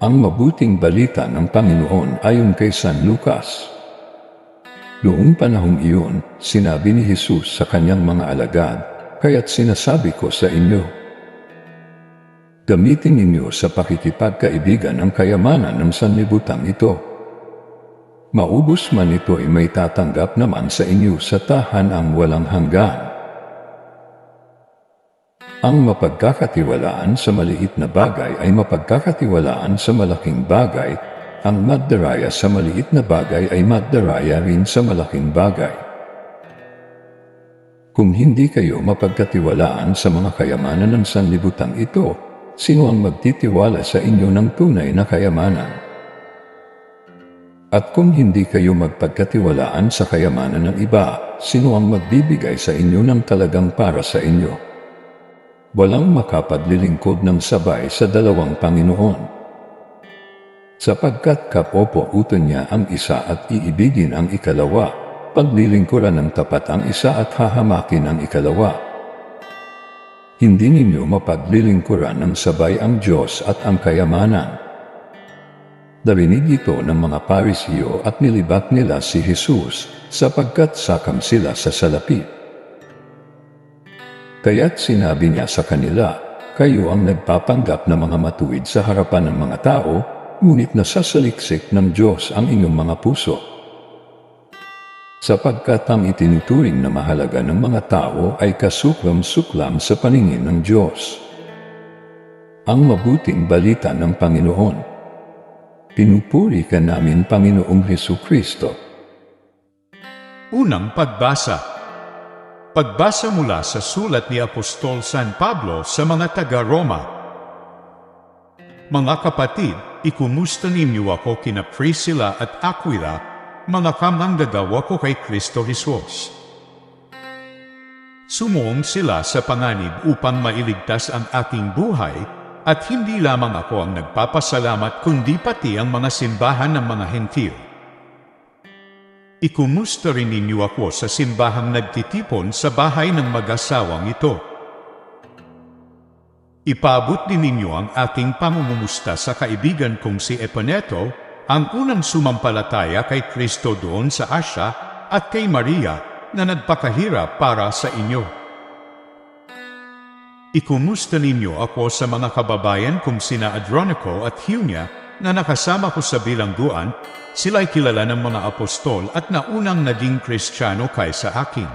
Ang mabuting balita ng Panginoon ayon kay San Lucas. Noong panahong iyon, sinabi ni Jesus sa kanyang mga alagad, Kaya't sinasabi ko sa inyo, Gamitin ninyo sa pakikipagkaibigan ang kayamanan ng sanlibutan ito. Maubos man ito ay may tatanggap naman sa inyo sa tahan ang walang hanggan. Ang mapagkakatiwalaan sa maliit na bagay ay mapagkakatiwalaan sa malaking bagay. Ang magdaraya sa maliit na bagay ay magdaraya rin sa malaking bagay. Kung hindi kayo mapagkatiwalaan sa mga kayamanan ng sanlibutan ito, sino ang magtitiwala sa inyo ng tunay na kayamanan? At kung hindi kayo magpagkatiwalaan sa kayamanan ng iba, sino ang magbibigay sa inyo ng talagang para sa inyo? Walang makapaglilingkod ng sabay sa dalawang Panginoon. Sapagkat kapopo-uto niya ang isa at iibigin ang ikalawa, paglilingkuran ng tapat ang isa at hahamakin ang ikalawa. Hindi ninyo mapaglilingkuran ng sabay ang Diyos at ang kayamanan. Narinig ito ng mga parisiyo at nilibak nila si Jesus sapagkat sakam sila sa salapit. Kaya't sinabi niya sa kanila, kayo ang nagpapanggap na mga matuwid sa harapan ng mga tao, ngunit nasasaliksik ng Diyos ang inyong mga puso. Sapagkat ang itinuturing na mahalaga ng mga tao ay kasuklam-suklam sa paningin ng Diyos. Ang mabuting balita ng Panginoon. Pinupuri ka namin Panginoong Heso Kristo. Unang pagbasa. Pagbasa mula sa sulat ni Apostol San Pablo sa mga taga-Roma. Mga kapatid, ikumusta ninyo ako kina Priscilla at Aquila, mga kamanggagawa ko kay Kristo Jesus. Sumuong sila sa panganib upang mailigtas ang aking buhay at hindi lamang ako ang nagpapasalamat kundi pati ang mga simbahan ng mga hentil. Ikumusta rin ninyo ako sa simbahang nagtitipon sa bahay ng mag-asawang ito. Ipabot din ninyo ang aking pangungumusta sa kaibigan kong si Epaneto, ang unang sumampalataya kay Kristo doon sa Asya at kay Maria na nagpakahirap para sa inyo. Ikumusta ninyo ako sa mga kababayan kong sina Adronico at Hunia na nakasama ko sa bilangguan, sila'y kilala ng mga apostol at naunang naging kristyano kaysa akin.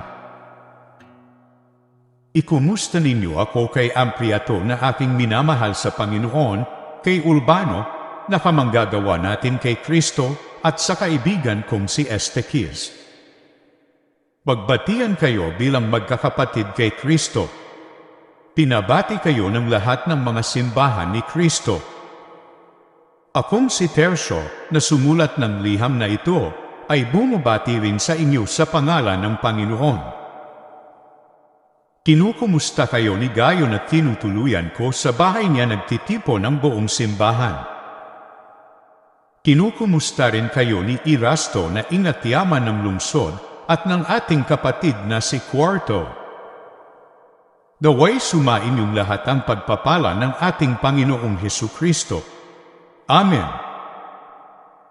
Ikumusta ninyo ako kay Ampliato na aking minamahal sa Panginoon, kay Urbano na kamanggagawa natin kay Kristo at sa kaibigan kong si Estequis. Pagbatian kayo bilang magkakapatid kay Kristo. Pinabati kayo ng lahat ng mga simbahan ni Kristo Akong si Tercio na sumulat ng liham na ito ay bumabati rin sa inyo sa pangalan ng Panginoon. Kinukumusta kayo ni Gayo na tinutuluyan ko sa bahay niya nagtitipo ng buong simbahan. Kinukumusta rin kayo ni Irasto na inatyaman ng lungsod at ng ating kapatid na si Quarto. Naway sumain yung lahat ang pagpapala ng ating Panginoong Heso Kristo Amen.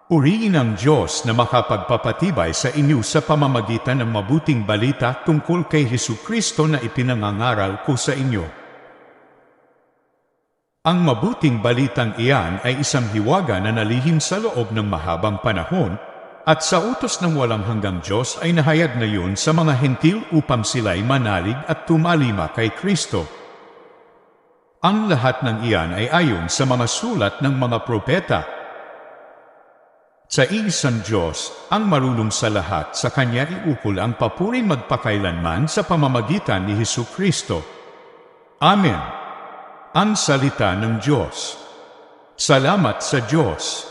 Uriin ang Diyos na makapagpapatibay sa inyo sa pamamagitan ng mabuting balita tungkol kay Hesu Kristo na ipinangangaral ko sa inyo. Ang mabuting balitang iyan ay isang hiwaga na nalihim sa loob ng mahabang panahon at sa utos ng walang hanggang Diyos ay nahayag na yun sa mga hentil upang sila'y manalig at tumalima kay Kristo. Ang lahat ng iyan ay ayon sa mga sulat ng mga propeta. Sa isang Diyos, ang marulong sa lahat, sa Kanya iukol ang papurin magpakailanman sa pamamagitan ni Hesu Kristo. Amen. Ang salita ng Diyos. Salamat sa Diyos.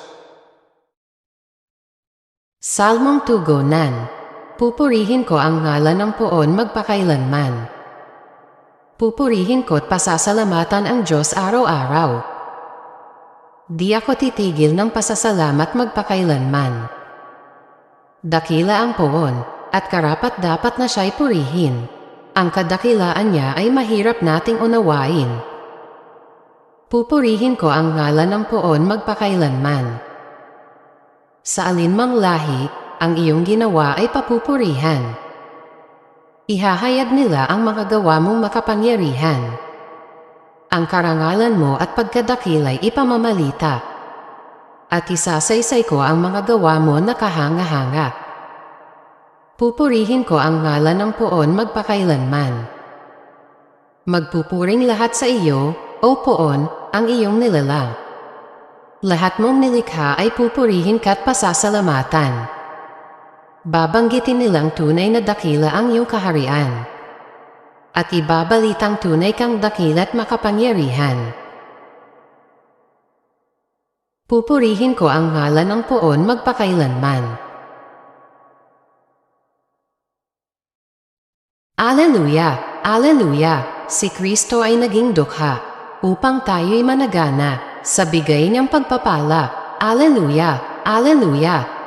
Salmong Tugunan Pupurihin ko ang ngalan ng poon magpakailanman. Pupurihin ko't pasasalamatan ang Diyos araw-araw. Di ako titigil ng pasasalamat magpakailanman. Dakila ang poon, at karapat dapat na siya'y purihin. Ang kadakilaan niya ay mahirap nating unawain. Pupurihin ko ang ngalan ng poon magpakailanman. Sa alinmang lahi, ang iyong ginawa ay papupurihan. Ihahayag nila ang mga gawa mong makapangyarihan. Ang karangalan mo at pagkadakilay ipamamalita. At isasaysay ko ang mga gawa mo na kahanga-hanga. Pupurihin ko ang ngalan ng poon magpakailanman. Magpupuring lahat sa iyo, o poon, ang iyong nilalang. Lahat mong nilikha ay pupurihin ka't pasasalamatan. Babanggitin nilang tunay na dakila ang iyong kaharian. At ibabalitang tunay kang dakila't makapangyarihan. Pupurihin ko ang ngalan ng poon magpakailanman. Aleluya! Aleluya! Si Kristo ay naging dukha upang tayo'y managana sa bigay niyang pagpapala. Aleluya! Aleluya!